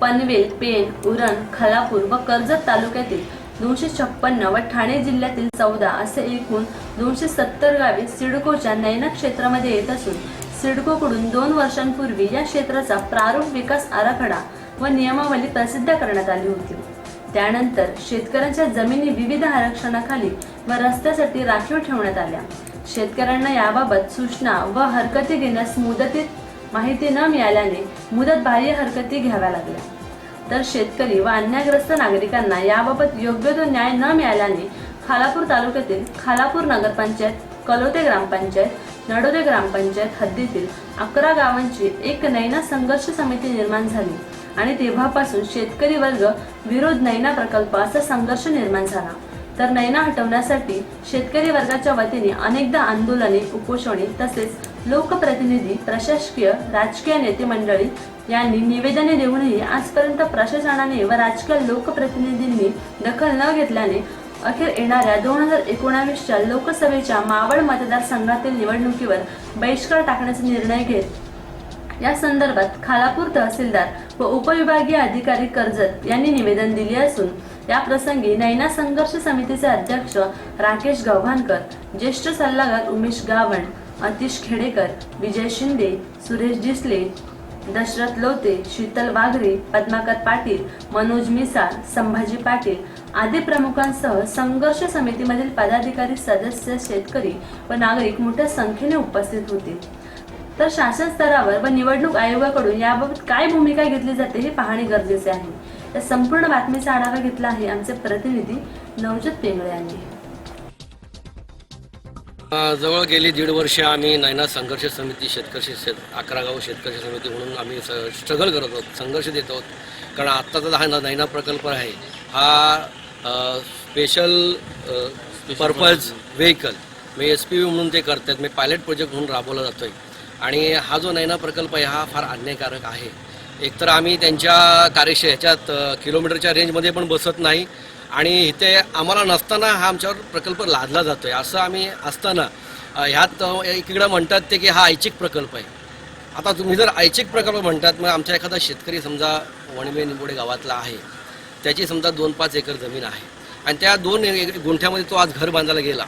पनवेल पेण उरण खलापूर व कर्जत तालुक्यातील दोनशे छप्पन्न व ठाणे जिल्ह्यातील चौदा असे एकूण दोनशे सत्तर गावे सिडकोच्या नैना क्षेत्रामध्ये येत असून सिडकोकडून दोन वर्षांपूर्वी या क्षेत्राचा प्रारूप विकास आराखडा व नियमावली प्रसिद्ध करण्यात आली होती. त्यानंतर शेतकऱ्यांच्या जमिनी विविध आरक्षणाखाली व रस्त्यासाठी राखीव ठेवण्यात आल्या. शेतकऱ्यांना याबाबत सूचना व हरकती घेण्यास मुदतीत माहिती न मिळाल्याने मुदत बाह्य हरकती घ्याव्या लागल्या. तर शेतकरी व अन्यायग्रस्त नागरिकांना याबाबत योग्य तो न्याय न मिळाल्याने खालापूर तालुक्यातील खालापूर नगरपंचायत कलोते ग्रामपंचायत नडोदे ग्रामपंचायत हद्दीतील अकरा गावांची एक नैना संघर्ष समिती निर्माण झाली आणि तेव्हापासून शेतकरी वर्ग विरोध नैना प्रकल्प असा संघर्ष निर्माण झाला. तर नैना हटवण्यासाठी शेतकरी वर्गाच्या वतीने अनेकदा आंदोलने उपोषणे तसेच लोकप्रतिनिधी प्रशासकीय राजकीय नेते मंडळी यांनी निवेदने देऊनही आजपर्यंत प्रशासनाने व राजकीय लोकप्रतिनिधींनी दखल न घेतल्याने अखेर येणाऱ्या दोन हजार एकोणावीसच्या लोकसभेच्या मावळ मतदारसंघातील निवडणुकीवर बहिष्कार टाकण्याचा निर्णय घेत या संदर्भात खालापूर तहसीलदार व उपविभागीय अधिकारी कर्जत यांनी निवेदन दिले असून या प्रसंगी नैना संघर्ष समितीचे अध्यक्ष राकेश गव्हाणकर ज्येष्ठ सल्लागार उमेश गावण अतिश खेडेकर विजय शिंदे सुरेश डिसले दशरथ लोते शीतल वाघरे पद्माकर पाटील मनोज मिसाळ संभाजी पाटील आदी प्रमुखांसह संघर्ष समितीमधील पदाधिकारी सदस्य शेतकरी व नागरिक मोठ्या संख्येने उपस्थित होते. तर शासन स्तरावर व निवडणूक आयोगाकडून याबाबत काय भूमिका घेतली जाते हे पाहणे गरजेचे आहे. या संपूर्ण बातमीचा आढावा घेतला आहे आमचे प्रतिनिधी नवजत पेंगळे यांनी. जवळ गेली दीड वर्ष आम्ही नैना संघर्ष समिती शेतकरी शेत अकरा गाव शेतकरी समिती म्हणून आम्ही स स्ट्रगल करत आहोत संघर्ष देत आहोत. कारण आत्ताचा हा न- नैना प्रकल्प आहे हा स्पेशल पर्पज व्हेकल मी एस पी म्हणून ते करतात मी पायलट प्रोजेक्ट म्हणून राबवला जातो आहे आणि हा जो नैना प्रकल्प आहे हा फार अन्यायकारक आहे. एकतर आम्ही त्यांच्या कार्यक्षे ह्याच्यात किलोमीटरच्या रेंजमध्ये पण बसत नाही. आणि इथे आम्हाला नसताना हा आमच्यावर प्रकल्प लादला जातो आहे असं आम्ही असताना ह्यात इकडं एकीकडं म्हणतात ते की हा ऐच्छिक प्रकल्प आहे. आता तुम्ही जर ऐच्छिक प्रकल्प म्हणतात मग आमच्या एखादा शेतकरी समजा वणवे निंबोडे गावातला आहे. त्याची समजा दोन पाच एकर जमीन आहे. आणि त्या दोन गुंठ्यामध्ये तो आज घर बांधायला गेला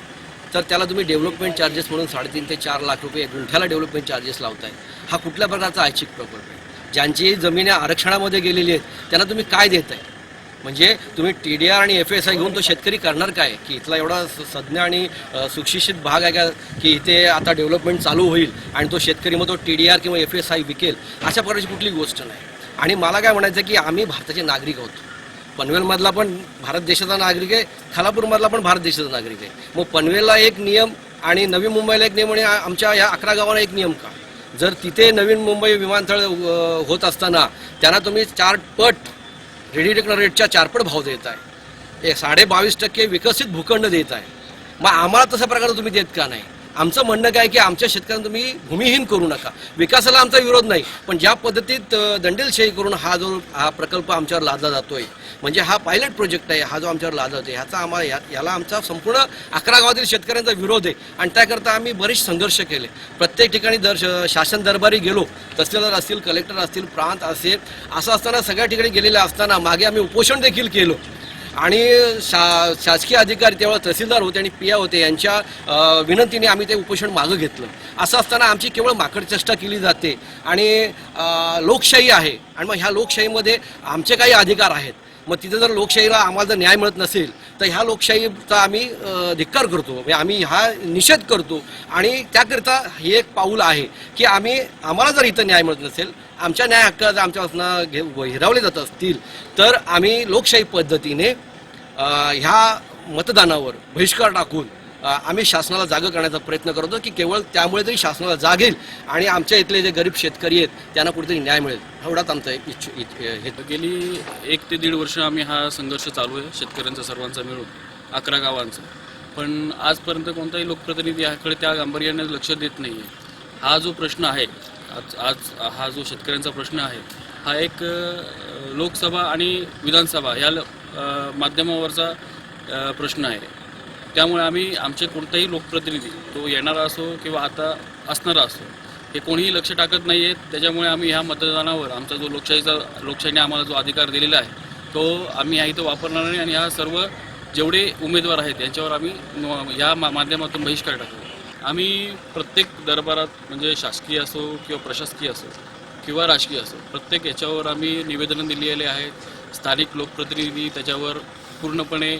तर त्याला तुम्ही डेव्हलपमेंट चार्जेस म्हणून साडेतीन ते चार लाख रुपये गुंठ्याला डेव्हलपमेंट चार्जेस लावताय. हा कुठल्या प्रकारचा ऐच्छिक प्रकल्प आहे? ज्यांची जमीन आरक्षणामध्ये गेलेली आहेत त्यांना तुम्ही काय देत आहे म्हणजे तुम्ही टी डी आर आणि एफ एस आय घेऊन तो शेतकरी करणार काय? की इथला एवढा स- सज्ञ आणि सुशिक्षित भाग आहे का? की इथे आता डेव्हलपमेंट चालू होईल आणि तो शेतकरी मग तो टी डी आर किंवा एफ एस आय विकेल अशा प्रकारची कुठली गोष्ट नाही. आणि मला काय म्हणायचं की आम्ही भारताचे नागरिक आहोत. पनवेलमधला पण भारत देशाचा नागरिक आहे खालापूरमधला पण भारत देशाचा नागरिक आहे. मग पनवेलला एक नियम आणि नवी मुंबईला एक नियम आणि आमच्या या अकरा गावाला एक नियम का? जर तिथे नवीन मुंबई विमानतळ होत असताना त्यांना तुम्ही चार पट रेडी रेटच्या चारपट भाव देत आहे. एक साडे बावीस टक्के विकसित भूखंड देत आहे. मग आम्हाला तशा प्रकारे तुम्ही देत का नाही? आमचं म्हणणं काय की आमच्या शेतकऱ्यांना तुम्ही भूमिहीन करू नका. विकासाला आमचा विरोध नाही. पण ज्या पद्धतीत दंडेलशाही करून हा जो हा प्रकल्प आमच्यावर लादला जातोय म्हणजे हा पायलट प्रोजेक्ट आहे हा जो आमच्यावर लादला जातोय ह्याचा आम्हाला याला आमचा संपूर्ण अकरा गावातील शेतकऱ्यांचा विरोध आहे. आणि त्याकरता आम्ही बरेच संघर्ष केले. प्रत्येक ठिकाणी दर शासन दरबारी गेलो तहसीलदार असतील कलेक्टर असतील प्रांत असेल असं असताना सगळ्या ठिकाणी गेलेलं असताना मागे आम्ही उपोषण देखील केलं. आणि शा शासकीय अधिकारी तेव्हा तहसीलदार होते आणि पिया होते यांच्या विनंतीने आम्ही ते उपोषण मागं घेतलं. असं असताना आमची केवळ माकड चेष्टा केली जाते आणि लोकशाही आहे आणि मग ह्या लोकशाहीमध्ये आमचे काही अधिकार आहेत. मग तिथे जर लोकशाहीला आम्हाला जर न्याय मिळत नसेल तर ह्या लोकशाहीचा आम्ही धिक्कार करतो. म्हणजे आम्ही हा निषेध करतो आणि त्याकरिता हे एक पाऊल आहे की आम्ही आम्हाला जर इथं न्याय मिळत नसेल आमच्या न्याय हक्क जर आमच्यापासून घे हिरावले जात असतील तर आम्ही लोकशाही पद्धतीने ह्या मतदानावर बहिष्कार टाकून आम्ही शासनाला जागं करण्याचा प्रयत्न करतो की केवळ त्यामुळे तरी शासनाला जागेल आणि आमच्या इथले जे गरीब शेतकरी आहेत त्यांना कुठेतरी न्याय मिळेल. एवढाच आमचा इच्छ हे गेली एक ते दीड वर्ष आम्ही हा संघर्ष चालू आहे शेतकऱ्यांचा सर्वांचा मिळून अकरा गावांचा. पण आजपर्यंत कोणताही लोकप्रतिनिधी याकडे त्या गांभीर्याने लक्ष देत नाही आहे हा जो प्रश्न आहे आज आज हा जो शेतकऱ्यांचा प्रश्न आहे हा एक लोकसभा आणि विधानसभा या ल- माध्यमावरचा प्रश्न आहे. त्यामुळे आम्ही आमचे कोणताही लोकप्रतिनिधी तो येणारा असो किंवा आता असणारा असो हे कोणीही लक्ष टाकत नाही आहेत त्याच्यामुळे आम्ही ह्या मतदानावर आमचा जो लोकशाहीचा लोकशाहीने आम्हाला जो अधिकार दिलेला आहे तो आम्ही ह्या इथं वापरणार नाही आणि ह्या सर्व जेवढे उमेदवार आहेत यांच्यावर आम्ही ह्या मा- माध्यमातून बहिष्कार टाकतो आम्ही प्रत्येक दरबारात म्हणजे शासकीय असो किंवा प्रशासकीय असो किंवा राजकीय असो प्रत्येक याच्यावर आम्ही निवेदनं दिलेले आहेत. स्थानिक लोकप्रतिनिधी त्याच्यावर पूर्णपणे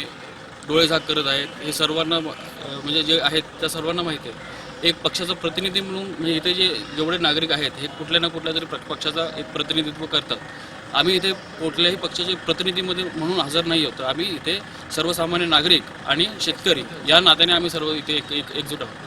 डोळेझाक करत आहेत. हे सर्वांना म्हणजे जे आहेत त्या सर्वांना माहिती आहे. एक पक्षाचं प्रतिनिधी म्हणून म्हणजे इथे जे जेवढे नागरिक आहेत हे कुठल्या ना कुठल्या तरी प्र- पक्षाचा एक प्रतिनिधित्व करतात. आम्ही इथे कुठल्याही पक्षाचे प्रतिनिधीमध्ये म्हणून हजर नाही होतो आम्ही इथे सर्वसामान्य नागरिक आणि शेतकरी या नात्याने आम्ही सर्व इथे एक एक एकजूट आहोत.